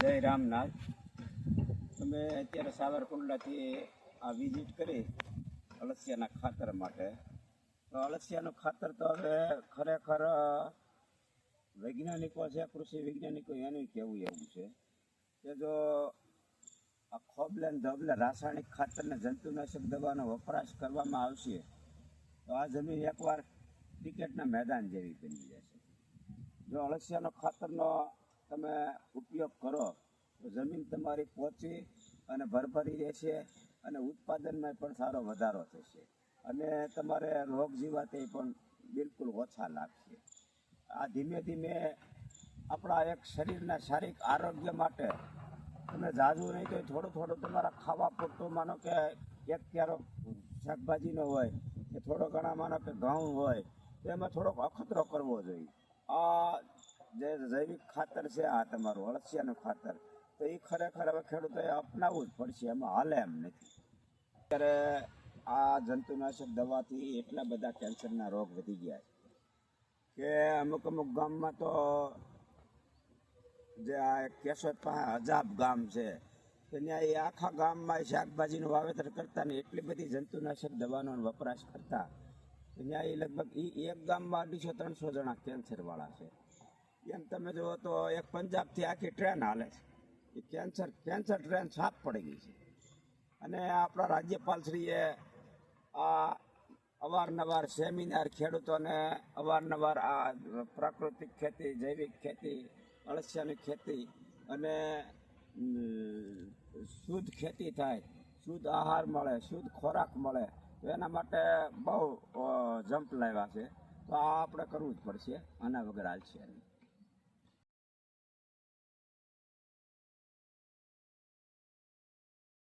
જય રામનાથ. અમે અત્યારે સાવરકુંડલાથી આ વિઝિટ કરી અળસિયાના ખાતર માટે. તો અળસિયાનું ખાતર તો હવે ખરેખર વૈજ્ઞાનિકો છે, કૃષિ વૈજ્ઞાનિકો એનું કહેવું એવું છે કે જો આ ખોબલે ધબલે રાસાયણિક ખાતરને જંતુનાશક દવાનો વપરાશ કરવામાં આવશે, તો આ જમીન એકવાર ક્રિકેટના મેદાન જેવી બની જશે. જો અળસિયાનો ખાતરનો તમે ઉપયોગ કરો, તો જમીન તમારી પહોંચી અને ભરભરી રહેશે અને ઉત્પાદનમાં પણ સારો વધારો થશે. અને તમારે રોગ જીવાતે પણ બિલકુલ ઓછા લાગશે. આ ધીમે ધીમે આપણા એક શરીરના શારીરિક આરોગ્ય માટે તમે ઝાઝું નહીં તો થોડું થોડું તમારા ખાવા પૂરતું માનો કે એક ક્યારો શાકભાજીનો હોય, કે થોડો ઘણા માનો કે ઘઉં હોય, તો એમાં થોડોક અખતરો કરવો જોઈએ. આ જે જૈવિક ખાતર છે આ તમારું અળસિયાનું ખાતર. તો એ ખરેખર હવે ખેડૂતોએ અપનાવવું જ પડશે, એમાં હાલે એમ નથી. અત્યારે આ જંતુનાશક દવાથી એટલા બધા કેન્સરના રોગ વધી ગયા છે કે અમુક અમુક ગામમાં તો જે આ કેશોદ પાસે અજાબ ગામ છે ત્યાં એ આખા ગામમાં શાકભાજીનું વાવેતર કરતા ને એટલી બધી જંતુનાશક દવાનો વપરાશ કરતા. ત્યાં એ લગભગ એક ગામમાં અઢીસો, ત્રણસો જણા કેન્સરવાળા છે. એમ તમે જુઓ તો એક પંજાબથી આખી ટ્રેન હાલે છે. એ કેન્સર કેન્સર ટ્રેન સાફ પડી ગઈ છે. અને આપણા રાજ્યપાલશ્રીએ આ અવારનવાર સેમિનાર ખેડૂતોને અવારનવાર આ પ્રાકૃતિક ખેતી, જૈવિક ખેતી, અળસિયાની ખેતી અને શુદ્ધ ખેતી થાય, શુદ્ધ આહાર મળે, શુદ્ધ ખોરાક મળે, તો એના માટે બહુ જમ્પ લાવ્યા છે. તો આ આપણે કરવું જ પડશે, આના વગર હાલશે નહીં.